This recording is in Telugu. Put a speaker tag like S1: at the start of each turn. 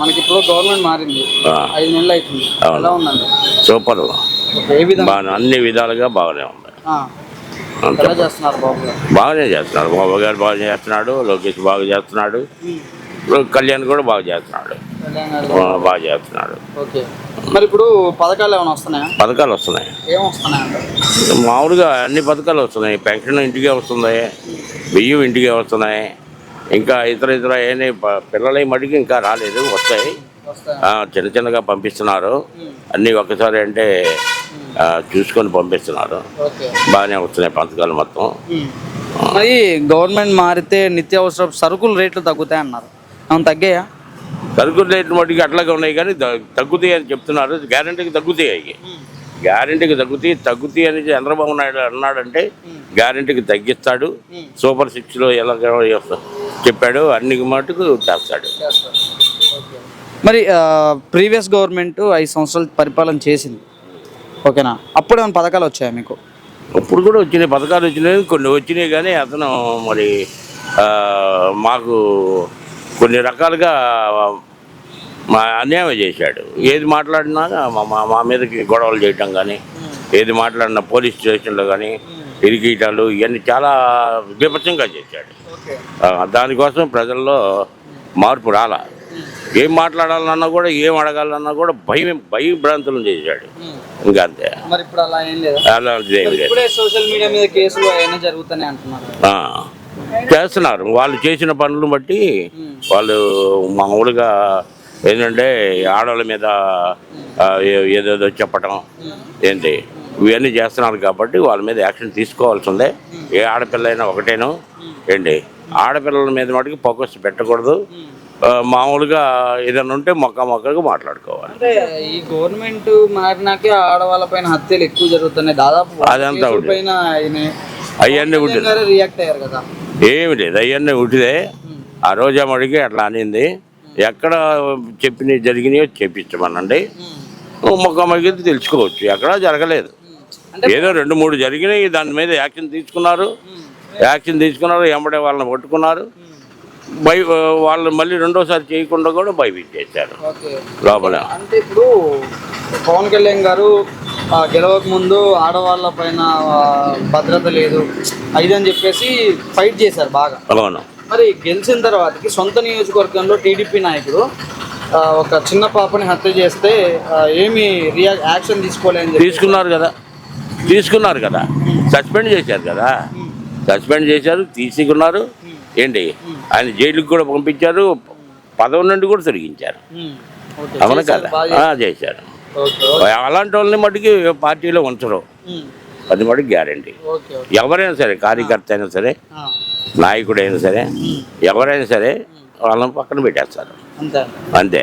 S1: మనకి ఇప్పుడు గవర్నమెంట్ మారింది. ఐదు నెలలు అవుతుంది.
S2: అవును.
S1: ఎలా ఉందండి?
S2: సూపర్. బాగా అన్ని విధాలుగా బాగానే ఉంది అంత.
S1: ఎలా చేస్తున్నారు బాబు గారు?
S2: బాగానే బాగా చేస్తున్నాడు. లోకేష్ బాగా చేస్తున్నాడు. కళ్యాణ్ కూడా బాగా చేస్తున్నాడు. బాగా చేస్తున్నాడు.
S1: ఓకే. మరి ఇప్పుడు పథకాలు ఏమైనా వస్తున్నాయా?
S2: పథకాలు వస్తున్నాయి. మామూలుగా అన్ని పథకాలు వస్తున్నాయి. పెన్షన్ ఇంటికే వస్తుంది. బియ్యం ఇంటికే వస్తున్నాయి. ఇంకా ఇతర ఇతర ఏమి పిల్లల మటుకు ఇంకా రాలేదు వస్తాయి. చిన్న చిన్నగా పంపిస్తున్నారు. అన్నీ ఒక్కసారి అంటే చూసుకొని పంపిస్తున్నారు. బాగానే వస్తున్నాయి పథకాలు మొత్తం.
S1: మరి గవర్నమెంట్ మారితే నిత్యావసర సరుకుల రేట్లు తగ్గుతాయి అన్నారు. అవును తగ్గాయా?
S2: సరుకుల రేట్లు మటుకు అట్లాగే ఉన్నాయి కానీ తగ్గుతాయి అని చెప్తున్నారు. గ్యారంటీకి తగ్గుతాయి గ్యారంటీకి తగ్గుతాయి తగ్గుతాయి అని చంద్రబాబు నాయుడు అన్నాడంటే గ్యారంటీకి తగ్గిస్తాడు. సూపర్ సిక్స్లో ఎలా చెప్పాడు అన్ని మటుకు చేస్తాడు
S1: మరి ప్రీవియస్ గవర్నమెంట్ ఐదు సంవత్సరాలు పరిపాలన చేసింది. ఓకేనా? అప్పుడు ఏమైనా పథకాలు వచ్చాయా మీకు?
S2: ఇప్పుడు కూడా వచ్చినాయి పథకాలు వచ్చినాయి కొన్ని వచ్చినాయి కానీ అతను మరి మాకు కొన్ని రకాలుగా మా అన్యాయం చేశాడు. ఏది మాట్లాడినా మా మా- మీదకి గొడవలు చేయటం కానీ ఏది మాట్లాడినా పోలీస్ స్టేషన్లో కానీ ఇరిగీయటాలు ఇవన్నీ చాలా విపచ్చంగా చేశాడు. దానికోసం ప్రజల్లో మార్పు రాలా. ఏం మాట్లాడాలన్నా కూడా ఏం అడగాలన్నా కూడా భయం భయభ్రాంతులను చేశాడు. ఇంకా అంతే.
S1: అలా సోషల్ మీడియా మీద కేసులు అంటున్నారు.
S2: చేస్తున్నారు. వాళ్ళు చేసిన పనులు బట్టి వాళ్ళు మామూలుగా ఏంటంటే ఆడవాళ్ళ మీద ఏదేదో చెప్పటం ఏంటి? ఇవన్నీ చేస్తున్నారు కాబట్టి వాళ్ళ మీద యాక్షన్ తీసుకోవాల్సిందే ఏ ఆడపిల్ల అయినా ఒకటేను. ఏంటి? ఆడపిల్లల మీద మటుకు ఫోకస్ పెట్టకూడదు. మామూలుగా ఏదైనా ఉంటే మొక్క మొక్కగా మాట్లాడుకోవాలి.
S1: అంటే ఈ గవర్నమెంట్ మారినాకే ఆడవాళ్ళ పైన హత్యలు ఎక్కువ జరుగుతున్నాయి. దాదాపు
S2: అదంతా అవన్నీ ఉంటుంది
S1: రియాక్ట్ అయ్యారు కదా.
S2: ఏమి లేదు. అవన్నీ ఉట్టిదే ఆ రోజా మడికి అట్లా అనింది. ఎక్కడ చెప్పినవి జరిగినాయో చెప్పించమనండి. ముఖాముఖి తెలుసుకోవచ్చు ఎక్కడా జరగలేదు. ఏదో రెండు మూడు జరిగినాయి దాని మీద యాక్షన్ తీసుకున్నారు. యాక్షన్ తీసుకున్నారు ఎంబడే వాళ్ళని పట్టుకున్నారు. భయ వాళ్ళు మళ్ళీ రెండోసారి చేయకుండా కూడా భయపించేశారు
S1: ఓకే.
S2: లోపల.
S1: అంటే ఇప్పుడు పవన్ కళ్యాణ్ గారు గెలవక ముందు ఆడవాళ్ళ పైన భద్రత లేదు అని చెప్పేసి ఫైట్ చేశారు బాగా.
S2: అవును.
S1: మరి గెలిచిన తర్వాతకి సొంత నియోజకవర్గంలో టీడీపీ నాయకుడు ఒక చిన్న పాపని హత్య చేస్తే ఏమి రియా యాక్షన్ తీసుకోలేని
S2: తీసుకున్నారు కదా. తీసుకున్నారు కదా. సస్పెండ్ చేశారు కదా. సస్పెండ్ చేశారు తీసుకున్నారు. ఏంటి? ఆయన జైలుకి కూడా పంపించారు పదవి నుండి కూడా తొలగించారు. అవును కదా? చేశారు. అలాంటి వాళ్ళని మటుకి పార్టీలో ఉంచరు. అది మటుకు గ్యారంటీ. ఎవరైనా సరే కార్యకర్త అయినా సరే నాయకుడైనా సరే ఎవరైనా సరే వాళ్ళని పక్కన పెట్టేస్తారు.
S1: అంతే